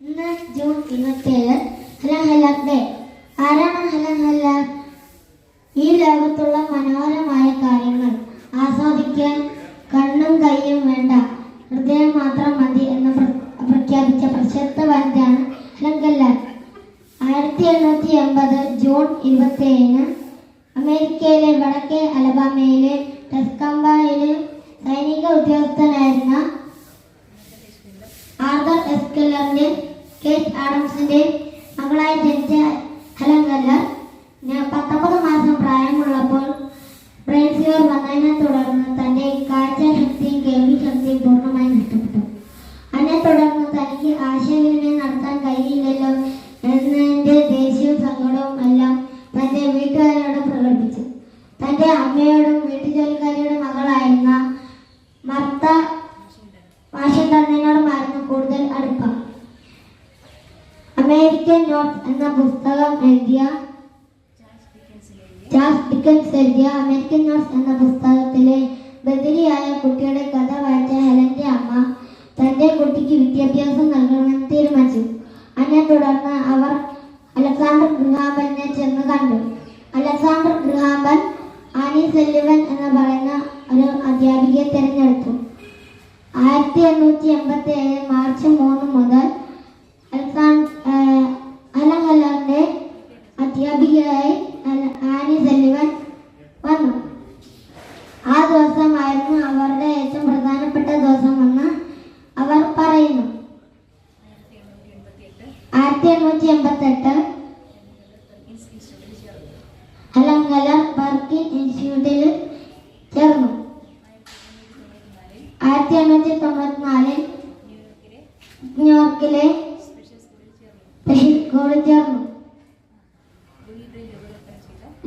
ഇന്ന് ജൂൺ ഇരുപത്തിയേഴ് ഹലൻ ഹലാൽ ഡേ ആരാണ് ഹലൻ ഹലാൽ ഈ ലോകത്തുള്ള മനോഹരമായ കാര്യങ്ങൾ ആസ്വദിക്കാൻ കണ്ണും കൈയും വേണ്ട. ഹൃദയം മാത്രം മതി എന്ന് പ്രഖ്യാപിച്ച പ്രശസ്ത വനിതയാണ് ഹലൻ ഹലാൽ ആയിരത്തി എണ്ണൂറ്റി എൺപത് ജൂൺ ഇരുപത്തിയേഴിന് അമേരിക്കയിലെ വടക്കേ അലബാമയിലെ ടെസ്കംബയിലെ സൈനിക ഉദ്യോഗസ്ഥനായിരുന്ന കേറ്റ് ആഡംസിന്റെ മകളായി ജനിച്ച ഹലൻ കല്ലർ പത്തൊമ്പത് മാസം പ്രായമുള്ളപ്പോൾ ബ്രെയിൻ ഫീവർ വന്നതിനെ തുടർന്ന് തന്റെ കാഴ്ച ശക്തിയും കേൾവി ശക്തിയും പൂർണമായി നഷ്ടപ്പെട്ടു. അതിനെ തുടർന്ന് തനിക്ക് ആശയവിനിമയം നടത്താൻ കഴിയില്ലല്ലോ എന്നതിന്റെ ദേഷ്യവും സങ്കടവും എല്ലാം തന്റെ വീട്ടുകാരോട് പ്രകടിപ്പിച്ചു. തന്റെ അമ്മയോടും വീട്ടുജോലിക്കാരിയുടെ അമേരിക്കൻ നോട്ട്സ് എന്ന പുസ്തകം എഴുതിയ ചാൾസ് ഡിക്കൻസ് അമേരിക്കൻ നോട്ട്സ് എന്ന പുസ്തകത്തിലെ ബദിരിയായ കുട്ടിയുടെ കഥ വായിച്ച ഹെലന്റെ അമ്മ തന്റെ കുട്ടിക്ക് വിദ്യാഭ്യാസം നൽകണമെന്ന് തീരുമാനിച്ചു അതിനെ തുടർന്ന് അവർ അലക്സാണ്ടർ ഗൃഹാമ്പലിനെ ചെന്ന് കണ്ടു അലക്സാണ്ടർ ഗൃഹാമ്പൽ ആനി സെല്ലിവൻ എന്ന് പറയുന്ന ഒരു അധ്യാപികയെ തിരഞ്ഞെടുത്തു ആയിരത്തി എണ്ണൂറ്റി എൺപത്തി ഏഴ് മാർച്ച് മൂന്ന് മുതൽ ആയിരത്തി എണ്ണൂറ്റി എൺപത്തി എട്ട് അലങ്കല ബർക്കിൻ ഇൻസ്റ്റിറ്റ്യൂട്ടിൽ ചേർന്നു. ആയിരത്തി എണ്ണൂറ്റി തൊണ്ണൂറ്റിനാലിൽ ന്യൂയോർക്കിലെ സ്കൂളിൽ ചേർന്നു.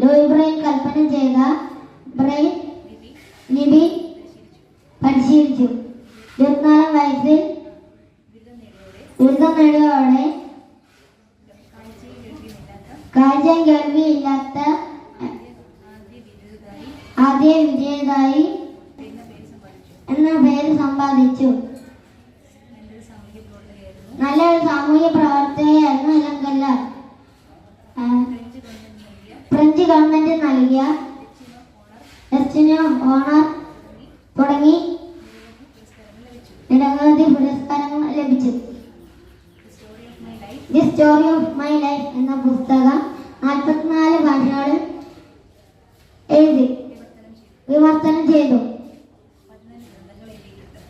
ലൂയി ബ്രെയിൻ കൽപ്പന ചെയ്ത ബ്രെയിൻ ലിപി പരിശീലിച്ചു. ഇരുപത്തിനാലാം വയസ്സിൽ ബിരുദം നേടിയതോടെ കാഴ്ചയും കേൾവിയില്ലാത്ത ആദ്യ വിജയതായി എന്ന പേര് സമ്പാദിച്ചു. നല്ലൊരു സാമൂഹ്യ പ്രവർത്തകയായിരുന്നു അലങ്കല്ല. ഫ്രഞ്ച് ഗവൺമെന്റ് നൽകിയ ഓണർ തുടങ്ങി നിരവധി പുരസ്കാരങ്ങൾ ലഭിച്ചു. The story of my life എന്ന പുസ്തകം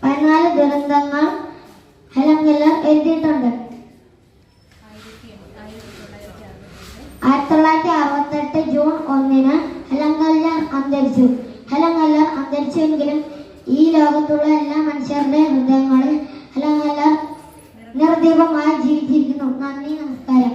പതിനാല് ദുരന്തങ്ങൾ ഹെലൻ എഴുതിയിട്ടുണ്ട്. ആയിരത്തി തൊള്ളായിരത്തി അറുപത്തെട്ട് ജൂൺ ഒന്നിന് ഹെലൻ അന്തരിച്ചു. ഹെലൻ കെല്ലർ അന്തരിച്ചുവെങ്കിലും ഈ ലോകത്തുള്ള എല്ലാ മനുഷ്യരുടെ ഹൃദയങ്ങളിൽ ഹെലൻ കെല്ലർ നിർദീപമായി ജീവിച്ചിരിക്കുന്നു. നന്ദി നമസ്കാരം.